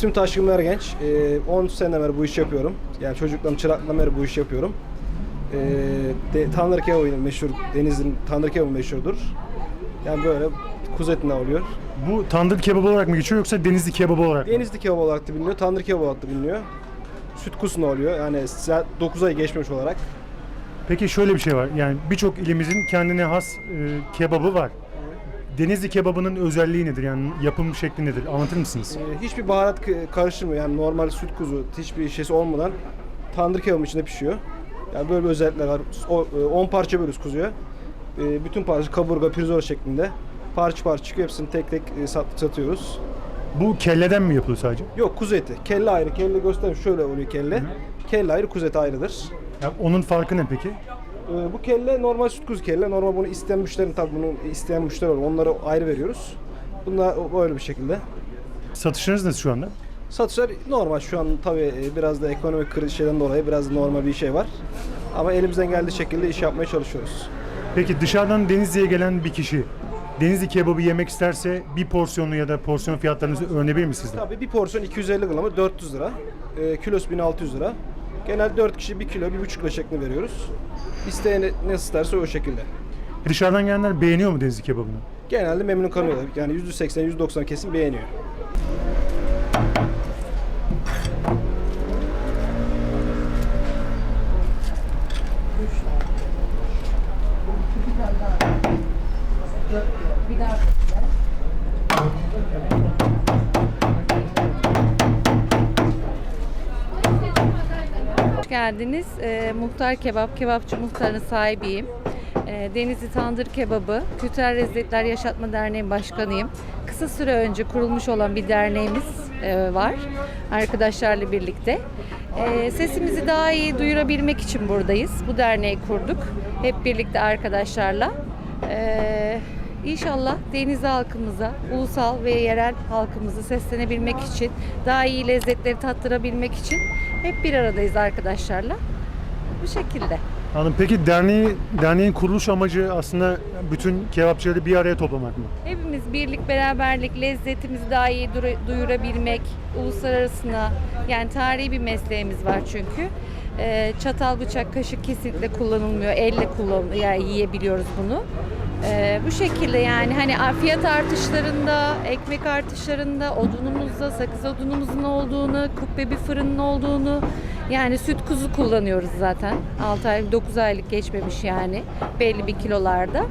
İsmim Taşkın Mergenç. Ee, 10 sene beri bu işi yapıyorum. Yani çocukluğum, çıraklığımdan beri bu işi yapıyorum. Ee, de, tandır kebabı meşhur, Denizli'nin tandır kebabı meşhurdur. Yani böyle kuzu etinden oluyor. Bu tandır kebabı olarak mı geçiyor yoksa denizli kebabı olarak mı? Denizli kebabı olarak da biliniyor, tandır kebabı olarak da biliniyor. Süt kusuna oluyor. Yani 9 ay geçmemiş olarak. Peki şöyle bir şey var. Yani birçok ilimizin kendine has e, kebabı var. Denizli kebabının özelliği nedir? Yani yapım şekli nedir? Anlatır mısınız? Ee, hiçbir baharat k- karıştırmıyor. Yani normal süt kuzu, hiçbir şeysi olmadan tandır kebabının içinde pişiyor. Yani böyle bir özellikler var. O- e, 10 parça bölüyoruz kuzuya. Ee, Bütün parça kaburga, pirzola şeklinde. Parça parça çıkıyor. Hepsini tek tek e, sat- satıyoruz. Bu kelleden mi yapılıyor sadece? Yok kuzu eti. Kelle ayrı. Kelle göstereyim. Şöyle oluyor kelle. Kelle ayrı, kuzu eti ayrıdır. Ya onun farkı ne peki? Ee, Bu kelle normal süt kuzu kelle. Normal bunu isteyen müşterinin tabii bunu isteyen müşteri var. Onları ayrı veriyoruz. Bunlar böyle bir şekilde. Satışınız nasıl şu anda? Satışlar normal şu an tabii e, biraz da ekonomik kriz şeyden dolayı biraz normal bir şey var. Ama elimizden geldiği şekilde iş yapmaya çalışıyoruz. Peki dışarıdan Denizli'ye gelen bir kişi Denizli kebabı yemek isterse bir porsiyonu ya da porsiyon fiyatlarınızı öğrenebilir mi sizden? Tabii bir porsiyon 250 gramı 400 lira. E, kilosu 1600 lira. Genel 4 kişi 1 kilo, 1,5 kilo şeklinde veriyoruz. İsteyen ne isterse o şekilde. Dışarıdan gelenler beğeniyor mu Denizli kebabını? Genelde memnun kalıyorlar. Yani %80, %90 kesin beğeniyor. Geldiniz. Ee, Muhtar Kebap, Kebapçı Muhtarı'nın sahibiyim. Ee, Denizli Tandır Kebabı, Kültürel Lezzetler Yaşatma Derneği Başkanıyım. Kısa süre önce kurulmuş olan bir derneğimiz e, var arkadaşlarla birlikte. Ee, sesimizi daha iyi duyurabilmek için buradayız. Bu derneği kurduk. Hep birlikte arkadaşlarla. Ee, İnşallah Denizli halkımıza, ulusal ve yerel halkımızı seslenebilmek için, daha iyi lezzetleri tattırabilmek için hep bir aradayız arkadaşlarla. Bu şekilde. Anladım. Peki derneği, derneğin kuruluş amacı aslında bütün kebapçıları bir araya toplamak mı? Hepimiz birlik, beraberlik, lezzetimizi daha iyi duyurabilmek, uluslararasına, yani tarihi bir mesleğimiz var çünkü. Ee, çatal, bıçak, kaşık kesinlikle kullanılmıyor. Elle kullan yani yiyebiliyoruz bunu. Ee, bu şekilde yani hani fiyat artışlarında, ekmek artışlarında, odunumuzda, sakız odunumuzun olduğunu, kubbe bir fırının olduğunu, yani süt kuzu kullanıyoruz zaten. 6 ay, 9 aylık geçmemiş yani belli bir kilolarda.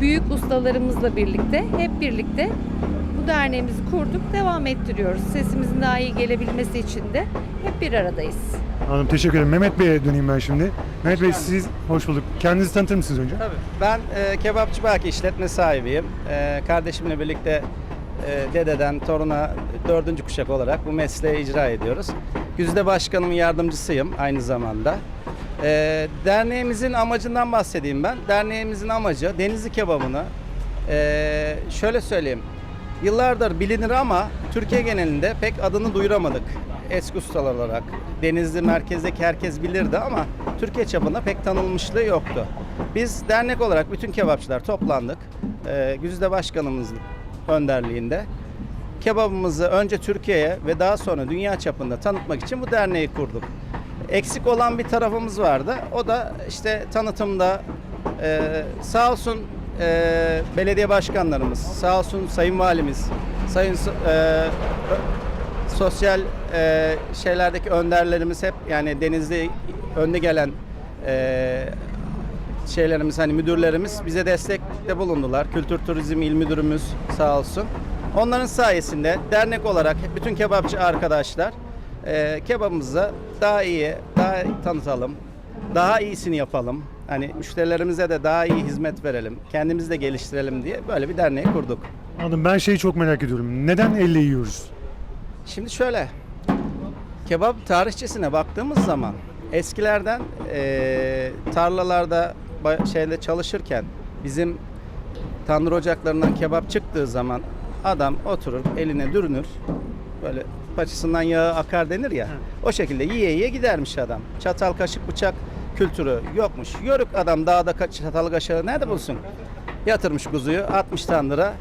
Büyük ustalarımızla birlikte, hep birlikte bu derneğimizi kurduk, devam ettiriyoruz. Sesimizin daha iyi gelebilmesi için de hep bir aradayız. Anladım. Teşekkür ederim. Mehmet Bey'e döneyim ben şimdi. Mehmet Bey siz hoş bulduk. Kendinizi tanıtır mısınız önce? Tabii. Ben e, Kebapçı Baki işletme sahibiyim. E, kardeşimle birlikte e, dededen toruna dördüncü kuşak olarak bu mesleği icra ediyoruz. Güzide Başkanımın yardımcısıyım aynı zamanda. E, derneğimizin amacından bahsedeyim ben. Derneğimizin amacı Denizli kebabını e, şöyle söyleyeyim. Yıllardır bilinir ama Türkiye genelinde pek adını duyuramadık. Eski ustalar olarak. Denizli merkezdeki herkes bilirdi ama Türkiye çapında pek tanınmışlığı yoktu. Biz dernek olarak bütün kebapçılar toplandık. Ee, Güzide Başkanımızın önderliğinde. Kebabımızı önce Türkiye'ye ve daha sonra dünya çapında tanıtmak için bu derneği kurduk. Eksik olan bir tarafımız vardı. O da işte tanıtımda e, sağ olsun e, belediye başkanlarımız, sağ olsun sayın valimiz, sayın e, sosyal e, şeylerdeki önderlerimiz hep yani denizde önde gelen e, şeylerimiz hani müdürlerimiz bize destekte bulundular. Kültür Turizm İl Müdürümüz sağ olsun. Onların sayesinde dernek olarak bütün kebapçı arkadaşlar e, kebabımızı daha iyi, daha iyi tanıtalım. Daha iyisini yapalım. Hani müşterilerimize de daha iyi hizmet verelim. Kendimizi de geliştirelim diye böyle bir derneği kurduk. Anladım. Ben şeyi çok merak ediyorum. Neden elle yiyoruz? Şimdi şöyle, kebap tarihçesine baktığımız zaman eskilerden eee, tarlalarda şeyde çalışırken bizim tandır ocaklarından kebap çıktığı zaman adam oturur eline dürünür böyle paçasından yağı akar denir ya o şekilde yiye yiye gidermiş adam. Çatal kaşık bıçak kültürü yokmuş. Yörük adam dağda ka- çatal kaşığı nerede bulsun? Yatırmış kuzuyu atmış tandıra.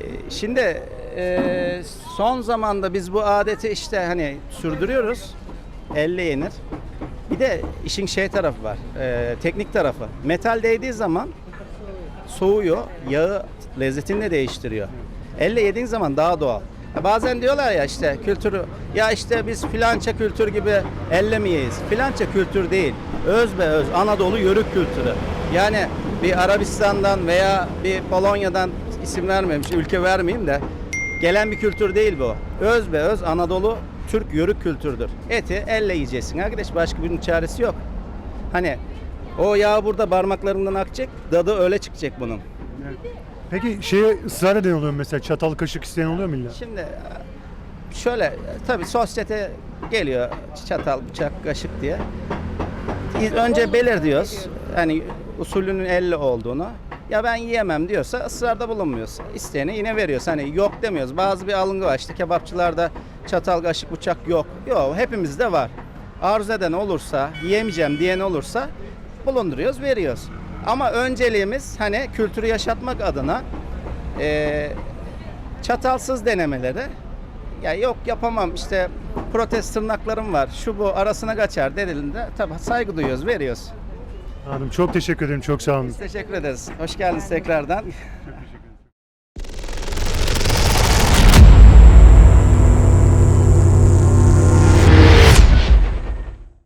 Ee, Şimdi e, son zamanda biz bu adeti işte hani sürdürüyoruz. Elle yenir. Bir de işin şey tarafı var. e, teknik tarafı. Metal değdiği zaman soğuyor. Yağı lezzetini de değiştiriyor. Elle yediğin zaman daha doğal. Ya Bazen diyorlar ya işte kültürü ya işte biz filanca kültür gibi elle mi yiyiz? Filanca kültür değil. Öz be öz Anadolu yörük kültürü. Yani bir Arabistan'dan veya bir Polonya'dan isim vermemiş, ülke vermeyeyim de gelen bir kültür değil bu. Öz be öz Anadolu Türk yörük kültürdür. Eti elle yiyeceksin arkadaş. Başka bir çaresi yok. Hani o yağ burada parmaklarından akacak, dadı öyle çıkacak bunun. Peki şeye ısrar eden oluyor mu mesela çatal kaşık isteyen oluyor mu illa? Şimdi şöyle tabii sosyete geliyor çatal, bıçak, kaşık diye. Önce belir diyoruz. Hani usulünün elle olduğunu. Ya ben yiyemem diyorsa ısrarda bulunmuyoruz. İsteyene yine veriyoruz. Hani yok demiyoruz. Bazı bir algı var. İşte kebapçılarda çatal, kaşık, bıçak yok. Yok hepimizde var. Arzu eden olursa, yiyemeyeceğim diyen olursa bulunduruyoruz, veriyoruz. Ama önceliğimiz hani kültürü yaşatmak adına eee çatalsız denemeleri ya yok yapamam işte protest tırnaklarım var şu bu arasına kaçar dediğinde tabii saygı duyuyoruz veriyoruz. Anladım. Çok teşekkür ederim. Çok sağ olun. Biz teşekkür ederiz. Hoş geldiniz tekrardan.